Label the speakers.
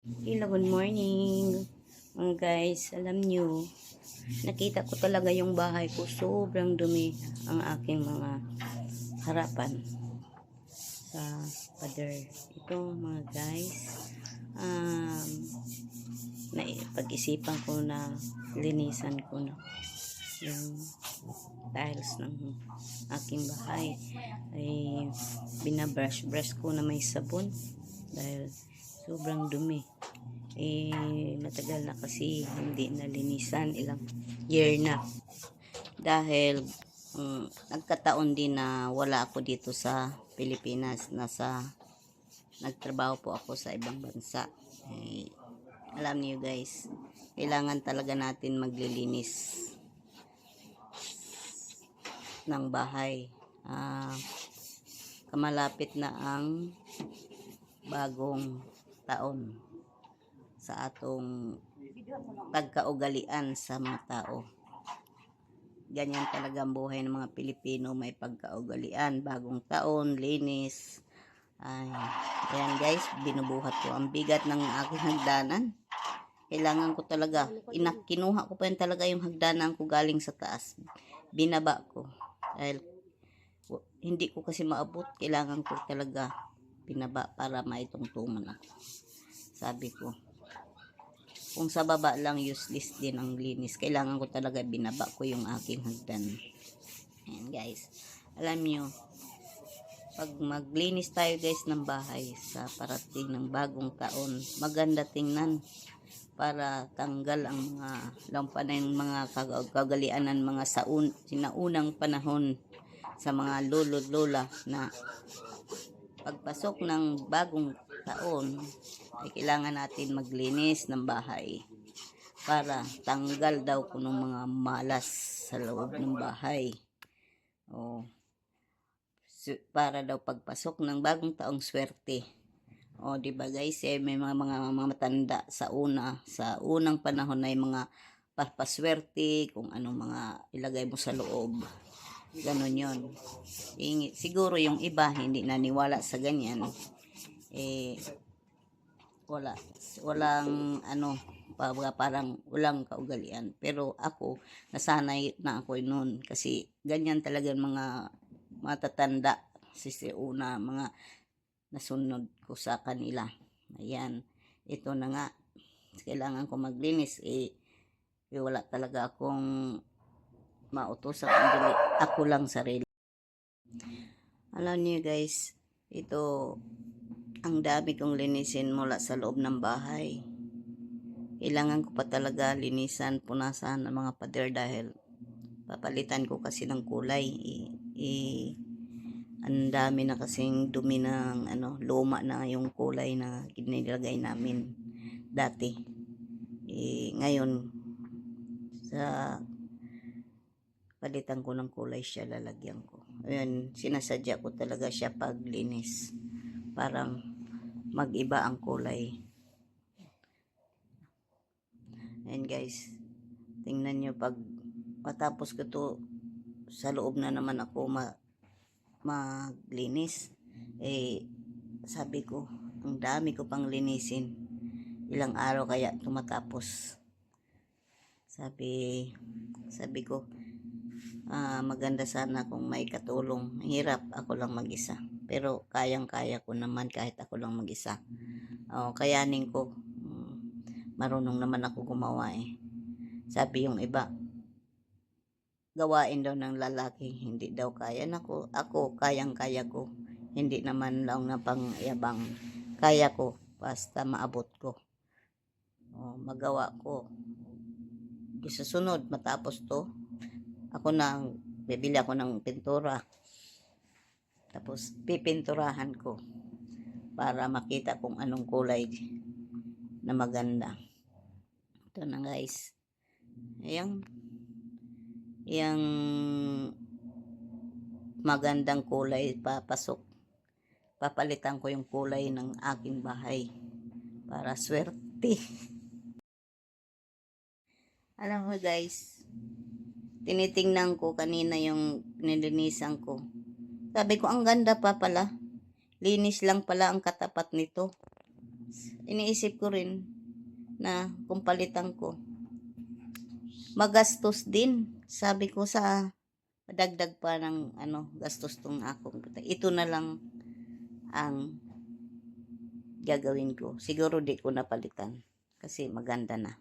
Speaker 1: Hello, good morning. Mga guys, alam nyo, nakita ko talaga yung bahay ko. Sobrang dumi ang aking mga harapan sa pader. Ito mga guys, um, pag-isipan ko na linisan ko na yung tiles ng aking bahay ay binabrush-brush ko na may sabon dahil sobrang dumi. Eh matagal na kasi hindi nalinisan. Ilang year na. Dahil mm, nagkataon din na wala ako dito sa Pilipinas. Nasa nagtrabaho po ako sa ibang bansa. Eh, alam niyo guys kailangan talaga natin maglilinis ng bahay. Ah kamalapit na ang bagong taon sa atong pagkaugalian sa mga tao. Ganyan talaga ang buhay ng mga Pilipino, may pagkaugalian, bagong taon, linis. Ay, ayan guys, binubuhat ko. Ang bigat ng aking hagdanan. Kailangan ko talaga, inak, kinuha ko pa yun talaga yung hagdanan ko galing sa taas. Binaba ko. Dahil hindi ko kasi maabot, kailangan ko talaga pinaba para maitungtungan ako. Sabi ko, kung sa baba lang useless din ang linis, kailangan ko talaga binaba ko yung aking hagdan. Ayan guys, alam nyo, pag maglinis tayo guys ng bahay sa parating ng bagong taon, maganda tingnan para tanggal ang mga lampa na yung mga kag- kagalianan mga saun, sinaunang panahon sa mga lolo lola na pagpasok ng bagong taon ay kailangan natin maglinis ng bahay para tanggal daw ko ng mga malas sa loob ng bahay. O, para daw pagpasok ng bagong taong swerte. O, di ba guys, eh, may mga, mga, mga matanda sa una, sa unang panahon ay mga papaswerte, kung anong mga ilagay mo sa loob. Ganon. Ingi- Siguro yung iba hindi naniwala sa ganyan. Eh, wala. Walang ano, pa- parang walang kaugalian. Pero ako, nasanay na ako noon. Kasi ganyan talaga mga matatanda. Sisi una, mga nasunod ko sa kanila. Ayan. Ito na nga. Kailangan ko maglinis. Eh, eh wala talaga akong mautosan kundi ako lang sarili. Alam niyo guys, ito ang dami kong linisin mula sa loob ng bahay. Kailangan ko pa talaga linisan, punasan ng mga pader dahil papalitan ko kasi ng kulay. Eh, eh, ang dami na kasing dumi ng ano, luma na yung kulay na kinilagay namin dati. Eh, ngayon, sa palitan ko ng kulay siya lalagyan ko. Ayun, sinasadya ko talaga siya paglinis. Parang mag-iba ang kulay. Ayun guys, tingnan nyo pag matapos ko to sa loob na naman ako ma maglinis. Eh, sabi ko, ang dami ko pang linisin. Ilang araw kaya tumatapos. Sabi, sabi ko, ah, maganda sana kung may katulong. Hirap ako lang mag-isa. Pero kayang-kaya ko naman kahit ako lang mag-isa. Oh, kayanin ko. Mm, Marunong naman ako gumawa eh. Sabi yung iba, gawain daw ng lalaki, hindi daw kaya. Nako, ako, kayang-kaya ko. Hindi naman lang na pangyabang. Kaya ko, basta maabot ko. Oh, magawa ko. Sa sunod, matapos to, ako na bibili ako ng pintura. Tapos pipinturahan ko para makita kung anong kulay na maganda. Ito na guys. Yung yung magandang kulay. Papasok. Papalitan ko yung kulay ng aking bahay para swerte. Alam mo guys tinitingnan ko kanina yung nilinisan ko. Sabi ko, ang ganda pa pala. Linis lang pala ang katapat nito. iniisip ko rin na kung palitan ko, magastos din. Sabi ko sa dagdag pa ng ano, gastos tong akong ito na lang ang gagawin ko. Siguro di ko napalitan kasi maganda na.